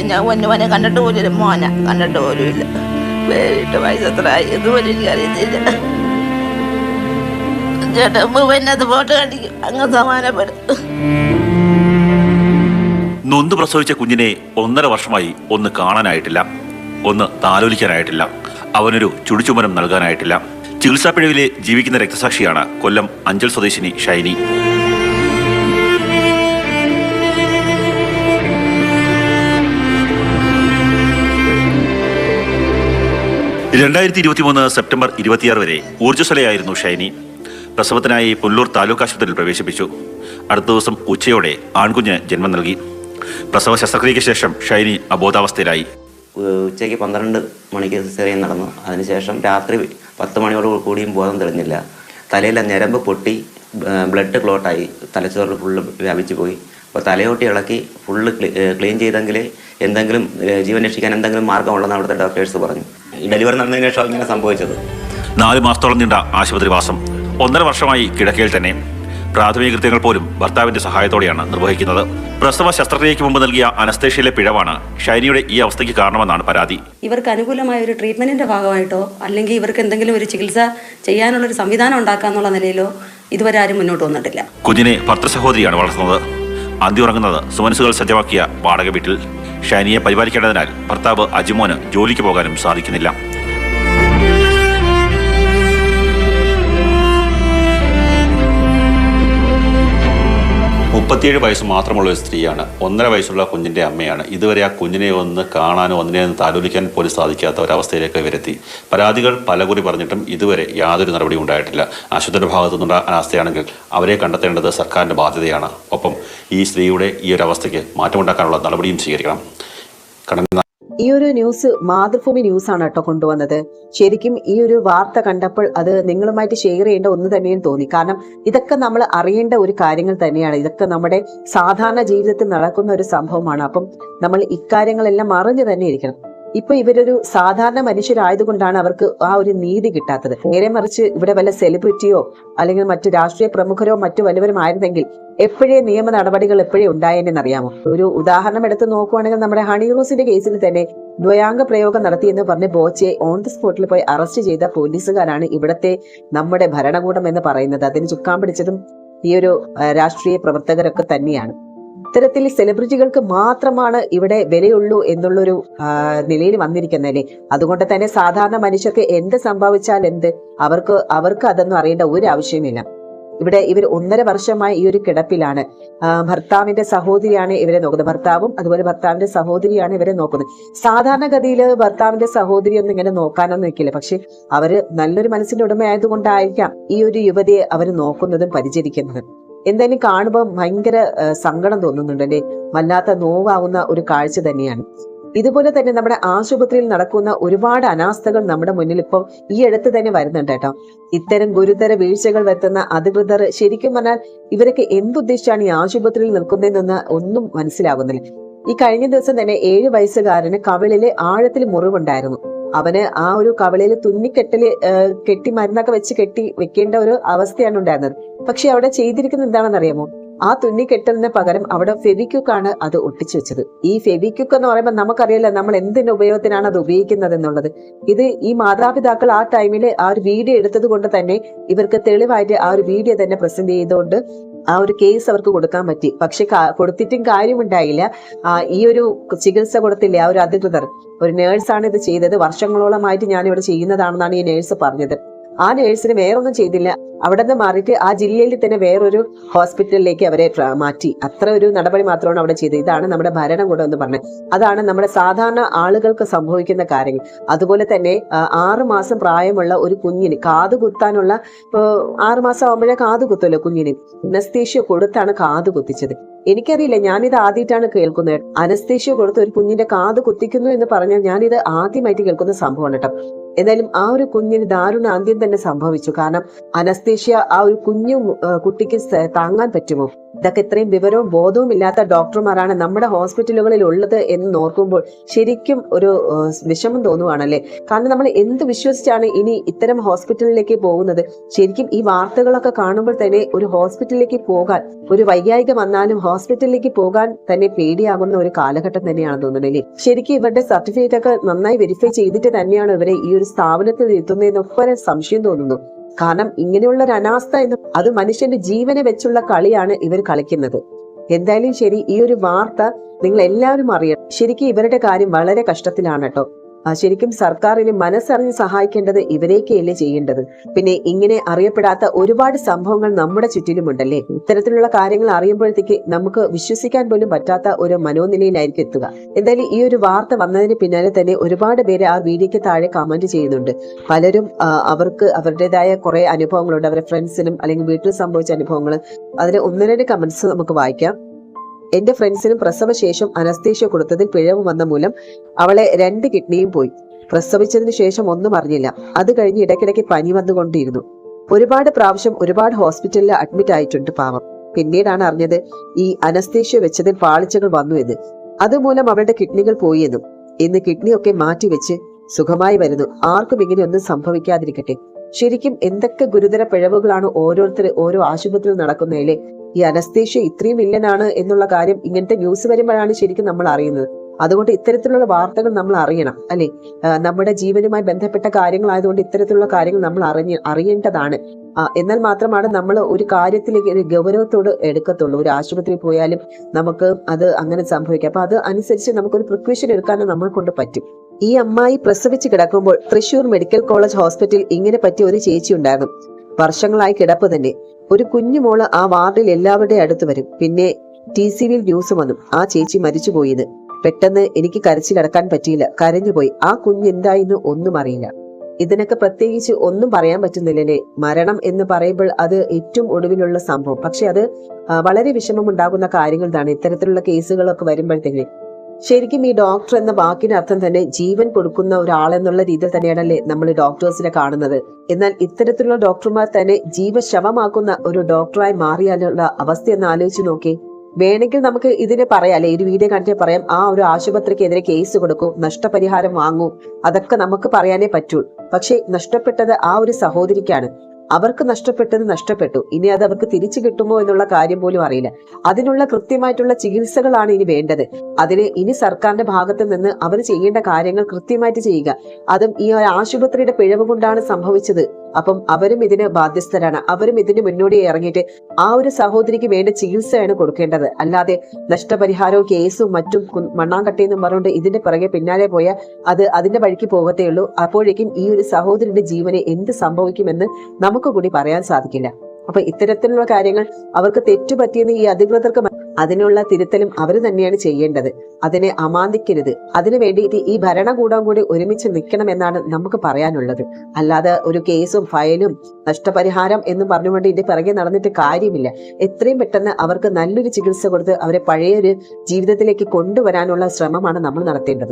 ഞാൻ പൊന്നുമോനെ കണ്ടിട്ട് പോലും മോനെ കണ്ടിട്ട് പോലും ഇല്ല. വേറിട്ട് വയസ്സ് അത്ര ഇതുപോലെ എനിക്ക് അറിയത്തില്ല. നൊന്ത് പ്രസവിച്ച കുഞ്ഞിനെ ഒന്നര വർഷമായി ഒന്ന് കാണാനായിട്ടില്ല. ഒന്ന് താലോലിക്കാനായിട്ടില്ല. അവനൊരു ചുടുചുമരം നൽകാനായിട്ടില്ല. ചികിത്സാ പിഴവിലെ ജീവിക്കുന്ന രക്തസാക്ഷിയാണ് കൊല്ലം അഞ്ചൽ സ്വദേശിനി ഷൈനി. രണ്ടായിരത്തി ഇരുപത്തി മൂന്ന് സെപ്റ്റംബർ ഇരുപത്തിയാറ് വരെ ഊർജസ്വലയായിരുന്നു ഷൈനി. പ്രസവത്തിനായി പുല്ലൂർ താലൂക്ക് ആശുപത്രിയിൽ പ്രവേശിപ്പിച്ചു. അടുത്ത ദിവസം ഉച്ചയോടെ ആൺകുഞ്ഞ് ജന്മം നൽകി. പ്രസവ ശസ്ത്രക്രിയയ്ക്ക് ശേഷം ഷൈനി അബോധാവസ്ഥയിലായി. ഉച്ചയ്ക്ക് പന്ത്രണ്ട് മണിക്ക് സിസേറിയൻ നടന്നു. അതിനുശേഷം രാത്രി പത്ത് മണിയോട് കൂടിയും ബോധം തെളിഞ്ഞില്ല. തലയിലെ ഞരമ്പ് പൊട്ടി ബ്ലഡ് ക്ലോട്ടായി തലച്ചോറിൽ ഫുള്ള് വ്യാപിച്ചു പോയി. അപ്പോൾ തലയോട്ടി ഇളക്കി ഫുള്ള് ക്ലീൻ ചെയ്തെങ്കിൽ എന്തെങ്കിലും ജീവൻ രക്ഷിക്കാൻ എന്തെങ്കിലും മാർഗമുള്ളതെന്ന് അവിടുത്തെ ഡോക്ടേഴ്സ് പറഞ്ഞു. ഡെലിവറി നടന്നതിന് ശേഷം ഇങ്ങനെ സംഭവിച്ചത്. നാല് മാസത്തോളം നീണ്ട ആശുപത്രിവാസം ഒന്നര വർഷമായി കിടക്കയിൽ തന്നെ. പ്രാഥമിക കൃത്യങ്ങൾ പോലും ഭർത്താവിന്റെ സഹായത്തോടെയാണ് നിർവഹിക്കുന്നത്. പ്രസവ ശസ്ത്രക്രിയയ്ക്ക് മുമ്പ് നൽകിയ അനസ്തേഷ്യയിലെ പിഴവാണ് ഷൈനിയുടെ ഈ അവസ്ഥയ്ക്ക് കാരണമെന്നാണ് പരാതി. ഇവർക്ക് അനുകൂലമായ ഒരു ട്രീറ്റ്മെന്റിന്റെ ഭാഗമായിട്ടോ അല്ലെങ്കിൽ ഇവർക്ക് എന്തെങ്കിലും ഒരു ചികിത്സ ചെയ്യാനുള്ള ഒരു സംവിധാനം ഉണ്ടാക്കാന്നുള്ള നിലയിലോ ഇതുവരെ ആരും മുന്നോട്ട് വന്നിട്ടില്ല. കുഞ്ഞിനെ ഭർത്തൃസഹോദരിയാണ് വളർത്തുന്നത്. അന്തി ഉറങ്ങുന്നത് സുമനസുകൾ സജ്ജമാക്കിയ വാടക വീട്ടിൽ. ഷൈനിയെ പരിപാലിക്കേണ്ടതിനാൽ ഭർത്താവ് അജിമോന് ജോലിക്ക് പോകാനും സാധിക്കുന്നില്ല മുപ്പത്തിയേഴ് വയസ്സ് മാത്രമുള്ള ഒരു സ്ത്രീയാണ്. ഒന്നര വയസ്സുള്ള കുഞ്ഞിന്റെ അമ്മയാണ്. ഇതുവരെ ആ കുഞ്ഞിനെ ഒന്ന് കാണാനോ ഒന്നിനെ ഒന്ന് താലോലിക്കാൻ പോലും സാധിക്കാത്ത ഒരവസ്ഥയിലേക്ക് വരുത്തി പരാതികൾ പലകുറി പറഞ്ഞിട്ടും ഇതുവരെ യാതൊരു നടപടിയും ഉണ്ടായിട്ടില്ല. ആശുപത്രി ഭാഗത്തു നിന്നുള്ള അനാസ്ഥയാണെങ്കിൽ അവരെ കണ്ടെത്തേണ്ടത് സർക്കാരിന്റെ ബാധ്യതയാണ്. ഒപ്പം ഈ സ്ത്രീയുടെ ഈ ഒരു അവസ്ഥയ്ക്ക് മാറ്റമുണ്ടാക്കാനുള്ള നടപടിയും സ്വീകരിക്കണം. കടന്ന ഈ ഒരു ന്യൂസ് മാതൃഭൂമി ന്യൂസ് ആണ് കേട്ടോ കൊണ്ടുവന്നത്. ശരിക്കും ഈ ഒരു വാർത്ത കണ്ടപ്പോൾ അത് നിങ്ങളുമായിട്ട് ഷെയർ ചെയ്യേണ്ട ഒന്ന് തന്നെയും തോന്നി. കാരണം ഇതൊക്കെ നമ്മൾ അറിയേണ്ട ഒരു കാര്യങ്ങൾ തന്നെയാണ്. ഇതൊക്കെ നമ്മുടെ സാധാരണ ജീവിതത്തിൽ നടക്കുന്ന ഒരു സംഭവമാണ്. അപ്പം നമ്മൾ ഇക്കാര്യങ്ങളെല്ലാം അറിഞ്ഞു തന്നെ ഇരിക്കണം. ഇപ്പൊ ഇവരൊരു സാധാരണ മനുഷ്യരായതുകൊണ്ടാണ് അവർക്ക് ആ ഒരു നീതി കിട്ടാത്തത്. നേരെ മറിച്ച് ഇവിടെ വല്ല സെലിബ്രിറ്റിയോ അല്ലെങ്കിൽ മറ്റു രാഷ്ട്രീയ പ്രമുഖരോ മറ്റു വല്ലവരും ആയിരുന്നെങ്കിൽ എപ്പോഴേ നിയമ നടപടികൾ എപ്പോഴേ ഉണ്ടായെന്നറിയാമോ ഒരു ഉദാഹരണം എടുത്ത് നോക്കുവാണെങ്കിൽ നമ്മുടെ ഹണി റോസിന്റെ കേസിൽ തന്നെ ദ്വയാംഗ പ്രയോഗം നടത്തിയെന്ന് പറഞ്ഞ് ബോച്ചയെ ഓൺ ദി സ്പോട്ടിൽ പോയി അറസ്റ്റ് ചെയ്ത പോലീസുകാരാണ് ഇവിടത്തെ നമ്മുടെ ഭരണകൂടം എന്ന് പറയുന്നത്. അതിന് ചുക്കാൻ പിടിച്ചതും ഈ ഒരു രാഷ്ട്രീയ പ്രവർത്തകരൊക്കെ തന്നെയാണ്. ഇത്തരത്തിൽ സെലിബ്രിറ്റികൾക്ക് മാത്രമാണ് ഇവിടെ വിലയുള്ളൂ എന്നുള്ളൊരു നിലയിൽ വന്നിരിക്കുന്നതല്ലേ അതുകൊണ്ട് തന്നെ സാധാരണ മനുഷ്യർക്ക് എന്ത് സംഭവിച്ചാൽ എന്ത്? അവർക്ക് അവർക്ക് അതൊന്നും അറിയേണ്ട ഒരു ആവശ്യമില്ല. ഇവിടെ ഇവർ ഒന്നര വർഷമായി ഈ ഒരു കിടപ്പിലാണ്. ഭർത്താവിന്റെ സഹോദരിയാണ് ഇവരെ നോക്കുന്നത്. ഭർത്താവും അതുപോലെ ഭർത്താവിന്റെ സഹോദരിയാണ് ഇവരെ നോക്കുന്നത്. സാധാരണഗതിയിൽ ഭർത്താവിന്റെ സഹോദരി ഒന്നും ഇങ്ങനെ നോക്കാനൊന്നും നിൽക്കില്ല. പക്ഷെ അവർ നല്ലൊരു മനസ്സിന്റെ ഉടമയായതുകൊണ്ടായിരിക്കാം ഈ ഒരു യുവതിയെ അവർ നോക്കുന്നതും പരിചരിക്കുന്നതും. എന്തായാലും കാണുമ്പോൾ ഭയങ്കര സങ്കടം തോന്നുന്നുണ്ട് അല്ലെ? വല്ലാത്ത നോവാവുന്ന ഒരു കാഴ്ച തന്നെയാണ്. ഇതുപോലെ തന്നെ നമ്മുടെ ആശുപത്രിയിൽ നടക്കുന്ന ഒരുപാട് അനാസ്ഥകൾ നമ്മുടെ മുന്നിൽ ഇപ്പൊ ഈ അടുത്ത് തന്നെ വരുന്നുണ്ട് കേട്ടോ. ഇത്തരം ഗുരുതര വീഴ്ചകൾ വരുത്തുന്ന അധികൃതർ ശരിക്കും പറഞ്ഞാൽ ഇവരൊക്കെ എന്തുദ്ദേശിച്ചാണ് ഈ ആശുപത്രിയിൽ നിൽക്കുന്നതെന്ന് ഒന്നും മനസ്സിലാകുന്നില്ല ഈ കഴിഞ്ഞ ദിവസം തന്നെ ഏഴ് വയസ്സുകാരന് കവിളിലെ ആഴത്തിൽ മുറിവുണ്ടായിരുന്നു. അവന് ആ ഒരു കവളയിൽ തുന്നിക്കെട്ടൽ കെട്ടി മരുന്നൊക്കെ വെച്ച് കെട്ടി വെക്കേണ്ട ഒരു അവസ്ഥയാണ് ഉണ്ടായിരുന്നത്. പക്ഷെ അവിടെ ചെയ്തിരിക്കുന്നത് എന്താണെന്ന് അറിയാമോ ആ തുന്നിക്കെട്ടലിന് പകരം അവിടെ ഫെവിക്യുക്കാണ് അത് ഒട്ടിച്ചു വെച്ചത്. ഈ ഫെവിക്യുക്ക് എന്ന് പറയുമ്പോൾ നമുക്കറിയില്ല നമ്മൾ എന്തിന്റെ ഉപയോഗത്തിനാണ് അത് ഉപയോഗിക്കുന്നത് എന്നുള്ളത്. ഇത് ഈ മാതാപിതാക്കൾ ആ ടൈമിൽ ആ ഒരു വീഡിയോ എടുത്തത് കൊണ്ട് തന്നെ ഇവർക്ക് തെളിവായിട്ട് ആ ഒരു വീഡിയോ തന്നെ പ്രസന്റ് ചെയ്തുകൊണ്ട് ആ ഒരു കേസ് അവർക്ക് കൊടുക്കാൻ പറ്റി. പക്ഷെ കൊടുത്തിട്ടും കാര്യമുണ്ടായില്ല. ഈ ഒരു ചികിത്സ കൊടുത്തില്ല ആ ഒരു അധികൃതർ? ഒരു നേഴ്സാണ് ഇത് ചെയ്തത്. വർഷങ്ങളോളമായിട്ട് ഞാൻ ഇവിടെ ചെയ്യുന്നതാണെന്നാണ് ഈ നേഴ്സ് പറഞ്ഞത്. ആ നേഴ്സിന് വേറൊന്നും ചെയ്തില്ല. അവിടെ നിന്ന് മാറിയിട്ട് ആ ജില്ലയിൽ തന്നെ വേറൊരു ഹോസ്പിറ്റലിലേക്ക് അവരെ മാറ്റി. അത്ര ഒരു നടപടി മാത്രമാണ് അവിടെ ചെയ്തത്. ഇതാണ് നമ്മുടെ ഭരണകൂടം എന്ന് പറഞ്ഞത് അതാണ് നമ്മുടെ സാധാരണ ആളുകൾക്ക് സംഭവിക്കുന്ന കാര്യങ്ങൾ. അതുപോലെ തന്നെ ആറു മാസം പ്രായമുള്ള ഒരു കുഞ്ഞിന് കാത് കുത്താനുള്ള ആറു മാസം ആകുമ്പോഴേ കാത് കുത്തുമല്ലോ കുഞ്ഞിന്. അനസ്തേഷ്യ കൊടുത്താണ് കാത് കുത്തിച്ചത്. എനിക്കറിയില്ല ഞാനിത് ആദ്യമായിട്ടാണ് കേൾക്കുന്നത്. അനസ്തേഷ്യ കൊടുത്ത് ഒരു കുഞ്ഞിന്റെ കാത് കുത്തിക്കുന്നു എന്ന് പറഞ്ഞാൽ ഞാനിത് ആദ്യമായിട്ട് കേൾക്കുന്ന സംഭവമാണ് കേട്ടോ. എന്തായാലും ആ ഒരു കുഞ്ഞിന് ദാരുണ അന്ത്യം തന്നെ സംഭവിച്ചു. കാരണം അനസ്തേഷ്യ ആ ഒരു കുഞ്ഞു കുട്ടിക്ക് താങ്ങാൻ പറ്റുമോ? ഇതൊക്കെ ഇത്രയും വിവരവും ബോധവും ഇല്ലാത്ത ഡോക്ടർമാരാണ് നമ്മുടെ ഹോസ്പിറ്റലുകളിൽ ഉള്ളത് എന്ന് നോക്കുമ്പോൾ ശരിക്കും ഒരു വിഷമം തോന്നുവാണല്ലേ? കാരണം നമ്മൾ എന്ത് വിശ്വസിച്ചാണ് ഇനി ഇത്തരം ഹോസ്പിറ്റലിലേക്ക് പോകുന്നത്? ശരിക്കും ഈ വാർത്തകളൊക്കെ കാണുമ്പോൾ തന്നെ ഒരു ഹോസ്പിറ്റലിലേക്ക് പോകാൻ ഒരു വൈകാരിക വന്നാലും ഹോസ്പിറ്റലിലേക്ക് പോകാൻ തന്നെ പേടിയാകുന്ന ഒരു കാലഘട്ടം തന്നെയാണ് തോന്നുന്നത് അല്ലേ? ശരിക്കും ഇവരുടെ സർട്ടിഫിക്കറ്റ് ഒക്കെ നന്നായി വെരിഫൈ ചെയ്തിട്ട് തന്നെയാണ് ഇവരെ ഈ ഒരു സ്ഥാപനത്തിൽ എത്തുന്നതെന്നൊക്കെ സംശയം തോന്നുന്നു. കാരണം ഇങ്ങനെയുള്ള ഒരു അനാസ്ഥ എന്ന് അത് മനുഷ്യന്റെ ജീവനെ വെച്ചുള്ള കളിയാണ് ഇവർ കളിക്കുന്നത്. എന്തായാലും ശരി ഈ ഒരു വാർത്ത നിങ്ങൾ എല്ലാവരും അറിയണം. ശരിക്കും ഇവരുടെ കാര്യം വളരെ കഷ്ടത്തിലാണ് കേട്ടോ ശരിക്കും സർക്കാരിന് മനസ്സറിഞ്ഞ് സഹായിക്കേണ്ടത് ഇവരെയൊക്കെയല്ലേ ചെയ്യേണ്ടത്. പിന്നെ ഇങ്ങനെ അറിയപ്പെടാത്ത ഒരുപാട് സംഭവങ്ങൾ നമ്മുടെ ചുറ്റിലുമുണ്ടല്ലേ? ഇത്തരത്തിലുള്ള കാര്യങ്ങൾ അറിയുമ്പോഴത്തേക്ക് നമുക്ക് വിശ്വസിക്കാൻ പോലും പറ്റാത്ത ഒരു മനോനിലയിലായിരിക്കും എത്തുക. എന്തായാലും ഈ ഒരു വാർത്ത വന്നതിന് പിന്നാലെ തന്നെ ഒരുപാട് പേര് ആ വീഡിയോയ്ക്ക് താഴെ കമന്റ് ചെയ്യുന്നുണ്ട്. പലരും അവർക്ക് അവരുടേതായ കുറെ അനുഭവങ്ങളുണ്ട്. അവരുടെ ഫ്രണ്ട്സിനും അല്ലെങ്കിൽ വീട്ടിൽ സംഭവിച്ച അനുഭവങ്ങൾ അതിന് ഒന്ന് രണ്ട് കമന്റ്സ് നമുക്ക് വായിക്കാം. എന്റെ ഫ്രണ്ട്സിനും പ്രസവശേഷം അനസ്തേഷ്യ കൊടുത്തതിൽ പിഴവ് വന്ന മൂലം അവളെ രണ്ട് കിഡ്നിയും പോയി. പ്രസവിച്ചതിന് ശേഷം ഒന്നും അറിഞ്ഞില്ല. അത് കഴിഞ്ഞ് ഇടയ്ക്കിടയ്ക്ക് പനി വന്നുകൊണ്ടിരുന്നു. ഒരുപാട് പ്രാവശ്യം ഒരുപാട് ഹോസ്പിറ്റലിൽ അഡ്മിറ്റ് ആയിട്ടുണ്ട് പാവം. പിന്നീടാണ് അറിഞ്ഞത് ഈ അനസ്തേഷ്യ വെച്ചതിൽ പാളിച്ചകൾ വന്നു എന്ന്. അതുമൂലം അവളുടെ കിഡ്നികൾ പോയി എന്നും. ഇന്ന് കിഡ്നിയൊക്കെ മാറ്റിവെച്ച് സുഖമായി വരുന്നു. ആർക്കും ഇങ്ങനെ ഒന്നും സംഭവിക്കാതിരിക്കട്ടെ. ശരിക്കും എന്തൊക്കെ ഗുരുതര പിഴവുകളാണ് ഓരോരുത്തർ ഓരോ ആശുപത്രിയിൽ നടക്കുന്നതിലെ ഈ അനസ്തേഷ്യ ഇത്രയും വില്ലനാണ് എന്നുള്ള കാര്യം ഇങ്ങനത്തെ ന്യൂസ് വരുമ്പോഴാണ് ശരിക്കും നമ്മൾ അറിയുന്നത്. അതുകൊണ്ട് ഇത്തരത്തിലുള്ള വാർത്തകൾ നമ്മൾ അറിയണം അല്ലെ? നമ്മുടെ ജീവനുമായി ബന്ധപ്പെട്ട കാര്യങ്ങളായതുകൊണ്ട് ഇത്തരത്തിലുള്ള കാര്യങ്ങൾ നമ്മൾ അറിഞ്ഞ് അറിയേണ്ടതാണ്. എന്നാൽ മാത്രമാണ് നമ്മൾ ഒരു കാര്യത്തിലേക്ക് ഒരു ഗൗരവത്തോട് എടുക്കത്തുള്ളൂ. ഒരു ആശുപത്രിയിൽ പോയാലും നമുക്ക് അത് അങ്ങനെ സംഭവിക്കാം. അപ്പൊ അത് അനുസരിച്ച് നമുക്കൊരു പ്രിക്വേഷൻ എടുക്കാനും നമ്മൾ കൊണ്ട് പറ്റും. ഈ അമ്മായി പ്രസവിച്ച് കിടക്കുമ്പോൾ തൃശൂർ മെഡിക്കൽ കോളേജ് ഹോസ്പിറ്റലിൽ ഇങ്ങനെ പറ്റിയ ഒരു ചേച്ചി ഉണ്ടാകും. വർഷങ്ങളായി കിടപ്പ് തന്നെ. ഒരു കുഞ്ഞുമോൾ ആ വാർഡിൽ എല്ലാവരുടെയും അടുത്ത് വരും. പിന്നെ ടി സി വിയിൽ ന്യൂസ് വന്നു. ആ ചേച്ചി മരിച്ചുപോയിന്ന് പെട്ടെന്ന് എനിക്ക് കരച്ചിൽ അടക്കാൻ പറ്റിയില്ല. കരഞ്ഞുപോയി. ആ കുഞ്ഞ് എന്തായിന്ന് ഒന്നും അറിയില്ല. ഇതിനൊക്കെ പ്രത്യേകിച്ച് ഒന്നും പറയാൻ പറ്റുന്നില്ലേ മരണം എന്ന് പറയുമ്പോൾ അത് ഏറ്റവും ഒടുവിലുള്ള സംഭവം. പക്ഷെ അത് വളരെ വിഷമമുണ്ടാകുന്ന കാര്യങ്ങളാണ് ഇത്തരത്തിലുള്ള കേസുകളൊക്കെ വരുമ്പോഴത്തേക്ക് ശരിക്കും ഈ ഡോക്ടർ എന്ന വാക്കിന് അർത്ഥം തന്നെ ജീവൻ കൊടുക്കുന്ന ഒരാളെന്നുള്ള രീതിയിൽ തന്നെയാണല്ലേ നമ്മൾ ഡോക്ടേഴ്സിനെ കാണുന്നത്. എന്നാൽ ഇത്തരത്തിലുള്ള ഡോക്ടർമാർ തന്നെ ജീവശവമാക്കുന്ന ഒരു ഡോക്ടറായി മാറിയാലുള്ള അവസ്ഥ എന്ന് ആലോചിച്ച് നോക്കി വേണമെങ്കിൽ നമുക്ക് ഇതിനെ പറയാം അല്ലെ ഒരു വീഡിയോ കണ്ടിട്ട് പറയാം. ആ ഒരു ആശുപത്രിക്കെതിരെ കേസ് കൊടുക്കൂ നഷ്ടപരിഹാരം വാങ്ങൂ. അതൊക്കെ നമുക്ക് പറയാനേ പറ്റൂ. പക്ഷെ നഷ്ടപ്പെട്ടത് ആ ഒരു സഹോദരിക്കാണ്. അവർക്ക് നഷ്ടപ്പെട്ടത് നഷ്ടപ്പെട്ടു. ഇനി അത് അവർക്ക് തിരിച്ചു കിട്ടുമോ എന്നുള്ള കാര്യം പോലും അറിയില്ല. അതിനുള്ള കൃത്യമായിട്ടുള്ള ചികിത്സകളാണ് ഇനി വേണ്ടത്. അതിന് ഇനി സർക്കാരിന്റെ ഭാഗത്ത് നിന്ന് അവർ ചെയ്യേണ്ട കാര്യങ്ങൾ കൃത്യമായിട്ട് ചെയ്യുക. അതും ഈ ആശുപത്രിയുടെ പിഴവ് കൊണ്ടാണ് സംഭവിച്ചത്. അപ്പം അവരും ഇതിന് ബാധ്യസ്ഥരാണ്. അവരും ഇതിന് മുന്നോടി ഇറങ്ങിയിട്ട് ആ ഒരു സഹോദരിക്ക് വേണ്ട ചികിത്സയാണ് കൊടുക്കേണ്ടത്. അല്ലാതെ നഷ്ടപരിഹാരവും കേസും മറ്റും മണ്ണാങ്കട്ടി മണ്ണാങ്കട്ടയെന്നും പറഞ്ഞുകൊണ്ട് ഇതിന്റെ പിറകെ പിന്നാലെ പോയാൽ അത് അതിന്റെ വഴിക്ക് പോകത്തേ ഉള്ളൂ. അപ്പോഴേക്കും ഈ ഒരു സഹോദരിയുടെ ജീവനെ എന്ത് സംഭവിക്കുമെന്ന് നമുക്ക് കൂടി പറയാൻ സാധിക്കില്ല. അപ്പൊ ഇത്തരത്തിലുള്ള കാര്യങ്ങൾ അവർക്ക് തെറ്റുപറ്റിയെന്ന് ഈ അധികൃതർക്ക് അതിനുള്ള തിരുത്തലും അവർ തന്നെയാണ് ചെയ്യേണ്ടത്. അതിനെ അമാന്തിക്കരുത്. അതിനു വേണ്ടിയിട്ട് ഈ ഭരണകൂടം കൂടി ഒരുമിച്ച് നിൽക്കണം എന്നാണ് നമുക്ക് പറയാനുള്ളത്. അല്ലാതെ ഒരു കേസും ഫയലും നഷ്ടപരിഹാരം എന്നും പറഞ്ഞുകൊണ്ട് ഇതിന്റെ പിറകെ നടന്നിട്ട് കാര്യമില്ല. എത്രയും പെട്ടെന്ന് അവർക്ക് നല്ലൊരു ചികിത്സ കൊടുത്ത് അവരെ പഴയൊരു ജീവിതത്തിലേക്ക് കൊണ്ടുവരാനുള്ള ശ്രമമാണ് നമ്മൾ നടത്തേണ്ടത്.